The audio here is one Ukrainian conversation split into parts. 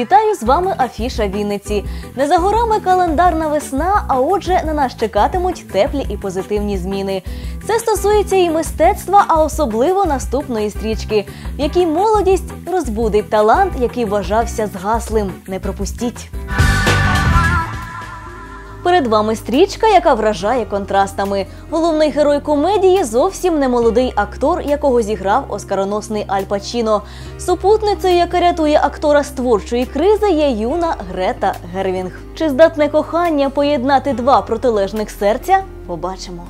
Вітаю з вами Афіша Вінниці. Не за горами календарна весна, а отже, на нас чекатимуть теплі і позитивні зміни. Це стосується і мистецтва, а особливо наступної стрічки, в якій молодість розбудить талант, який вважався згаслим. Не пропустіть. Перед вами стрічка, яка вражає контрастами. Головний герой комедії зовсім не молодий актор, якого зіграв оскароносний Аль Пачіно. Супутницею, яка рятує актора з творчої кризи, є юна Грета Гервінг. Чи здатне кохання поєднати два протилежних серця? Побачимо.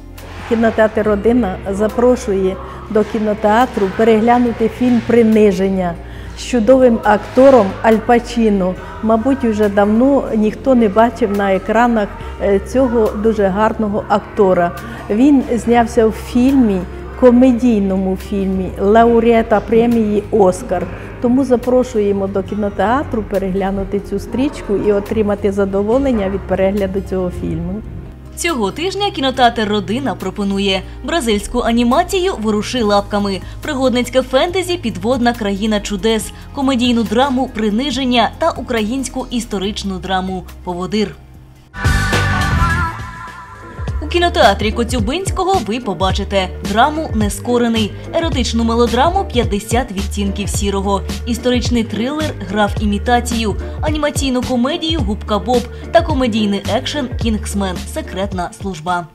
Кінотеатр Родина запрошує до кінотеатру переглянути фільм Приниження з чудовим актором Аль Пачіно. Мабуть, вже давно ніхто не бачив на екранах е, цього дуже гарного актора. Він знявся в фільмі, комедійному фільмі лауреата премії Оскар. Тому запрошуємо до кінотеатру переглянути цю стрічку і отримати задоволення від перегляду цього фільму. Цього тижня кінотеатр Родина пропонує. Бразильську анімацію Воруши лапками, пригодницьке фентезі Підводна країна чудес, комедійну драму Приниження та українську історичну драму Поводир. Кінотеатрі Коцюбинського ви побачите драму Нескорений, еротичну мелодраму «50 відтінків сірого, історичний трилер Гра в імітацію, анімаційну комедію Губка Боб та комедійний екшен Кінгсмен Секретна служба.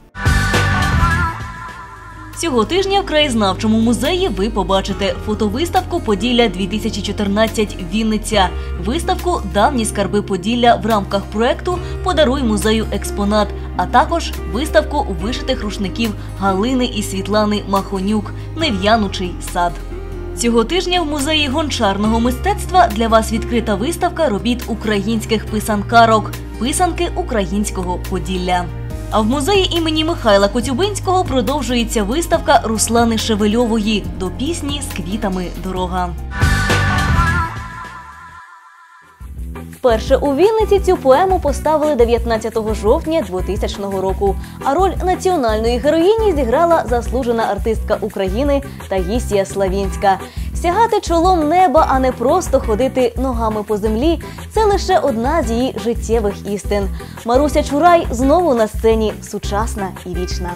Цього тижня в краєзнавчому музеї ви побачите фотовиставку Поділля 2014 Вінниця, виставку Давні скарби Поділля в рамках проекту Подаруй музею експонат, а також виставку вишитих рушників Галини і Світлани Махонюк Нев'янучий сад. Цього тижня в музеї гончарного мистецтва для вас відкрита виставка робіт українських писанкарок писанки українського Поділля. А в музеї імені Михайла Коцюбинського продовжується виставка Руслани Шевельової до пісні з квітами дорога. Вперше у Вінниці цю поему поставили 19 жовтня 2000 року. А роль національної героїні зіграла заслужена артистка України Таїсія Славінська. Сягати чолом неба, а не просто ходити ногами по землі це лише одна з її життєвих істин. Маруся Чурай знову на сцені сучасна і вічна.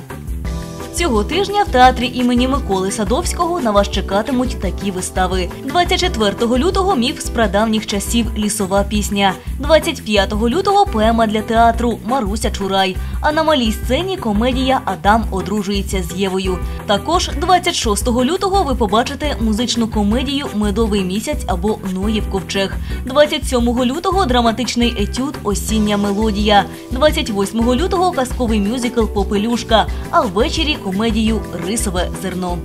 Цього тижня в театрі імені Миколи Садовського на вас чекатимуть такі вистави: 24 лютого міф з прадавніх часів лісова пісня, 25 лютого поема для театру Маруся Чурай. А на малій сцені комедія Адам одружується з Євою. Також 26 лютого ви побачите музичну комедію Медовий місяць або Ноїв ковчег. 27 лютого драматичний етюд Осіння мелодія. 28 лютого казковий мюзикл Попелюшка. А ввечері комедію Рисове зерно.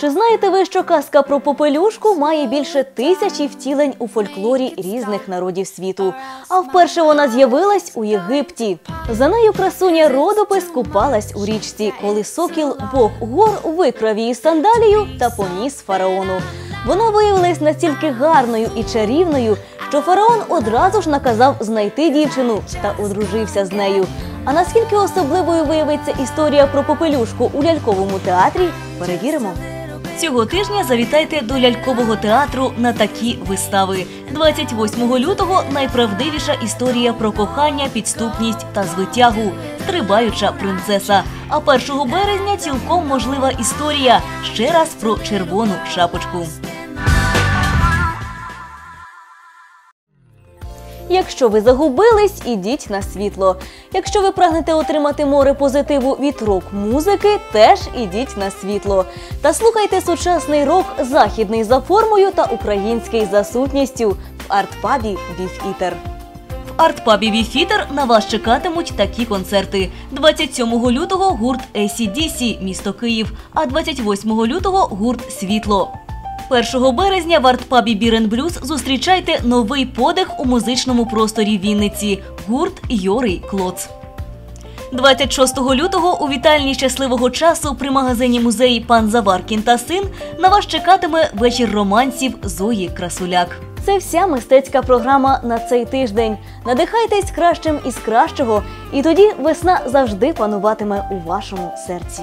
Чи знаєте ви, що казка про попелюшку має більше тисячі втілень у фольклорі різних народів світу? А вперше вона з'явилась у Єгипті. За нею красуня родопис купалась у річці, коли сокіл Бог гор викрав її сандалію та поніс фараону. Вона виявилась настільки гарною і чарівною, що фараон одразу ж наказав знайти дівчину та одружився з нею. А наскільки особливою виявиться історія про попелюшку у ляльковому театрі, перевіримо. Цього тижня завітайте до лялькового театру на такі вистави. 28 лютого найправдивіша історія про кохання, підступність та звитягу стрибаюча принцеса. А 1 березня цілком можлива історія ще раз про червону шапочку. Якщо ви загубились, ідіть на світло. Якщо ви прагнете отримати море позитиву від рок-музики, теж ідіть на світло. Та слухайте сучасний рок, західний за формою та український за сутністю в арт-пабі Віфітер. В арт-пабі Віфітер на вас чекатимуть такі концерти: 27 лютого гурт ACDC, місто Київ, а 28 лютого гурт Світло. 1 березня в артпабі Бірен Блюз зустрічайте новий подих у музичному просторі Вінниці. Гурт Йорий Клоц. 26 лютого у вітальні щасливого часу при магазині музеї Пан Заваркін та син на вас чекатиме вечір романсів Зої Красуляк. Це вся мистецька програма на цей тиждень. Надихайтесь кращим із кращого, і тоді весна завжди пануватиме у вашому серці.